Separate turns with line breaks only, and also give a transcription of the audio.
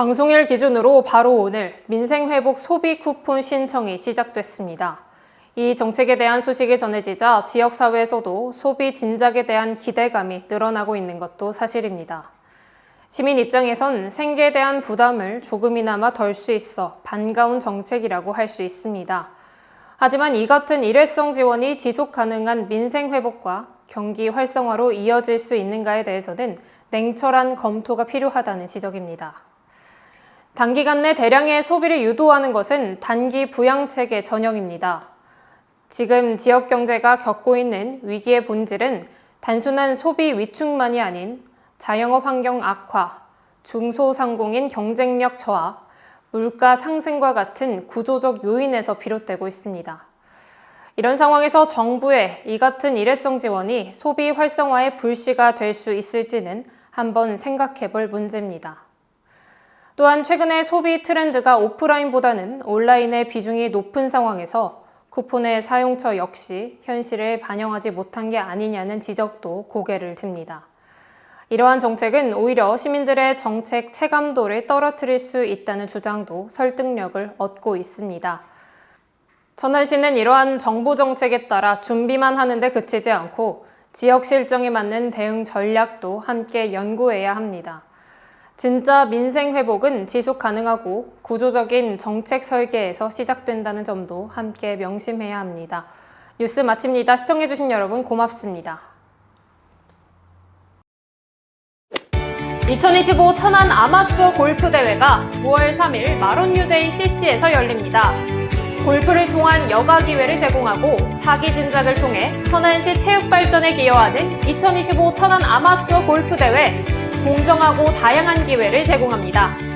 방송일 기준으로 바로 오늘 민생회복 소비 쿠폰 신청이 시작됐습니다. 이 정책에 대한 소식이 전해지자 지역사회에서도 소비 진작에 대한 기대감이 늘어나고 있는 것도 사실입니다. 시민 입장에선 생계에 대한 부담을 조금이나마 덜 수 있어 반가운 정책이라고 할 수 있습니다. 하지만 이 같은 일회성 지원이 지속 가능한 민생 회복과 경기 활성화로 이어질 수 있는가에 대해서는 냉철한 검토가 필요하다는 지적입니다. 단기간 내 대량의 소비를 유도하는 것은 단기 부양책의 전형입니다. 지금 지역 경제가 겪고 있는 위기의 본질은 단순한 소비 위축만이 아닌 자영업 환경 악화, 중소상공인 경쟁력 저하, 물가 상승과 같은 구조적 요인에서 비롯되고 있습니다. 이런 상황에서 정부의 이 같은 일회성 지원이 소비 활성화의 불씨가 될 수 있을지는 한번 생각해 볼 문제입니다. 또한 최근의 소비 트렌드가 오프라인보다는 온라인의 비중이 높은 상황에서 쿠폰의 사용처 역시 현실을 반영하지 못한 게 아니냐는 지적도 고개를 듭니다. 이러한 정책은 오히려 시민들의 정책 체감도를 떨어뜨릴 수 있다는 주장도 설득력을 얻고 있습니다. 천안시는 이러한 정부 정책에 따라 준비만 하는데 그치지 않고 지역 실정에 맞는 대응 전략도 함께 연구해야 합니다. 진짜 민생 회복은 지속 가능하고 구조적인 정책 설계에서 시작된다는 점도 함께 명심해야 합니다. 뉴스 마칩니다. 시청해주신 여러분 고맙습니다. 2025 천안 아마추어 골프 대회가 9월 3일 마론 뉴데이 CC에서 열립니다. 골프를 통한 여가 기회를 제공하고 사기 진작을 통해 천안시 체육 발전에 기여하는 2025 천안 아마추어 골프 대회 공정하고 다양한 기회를 제공합니다.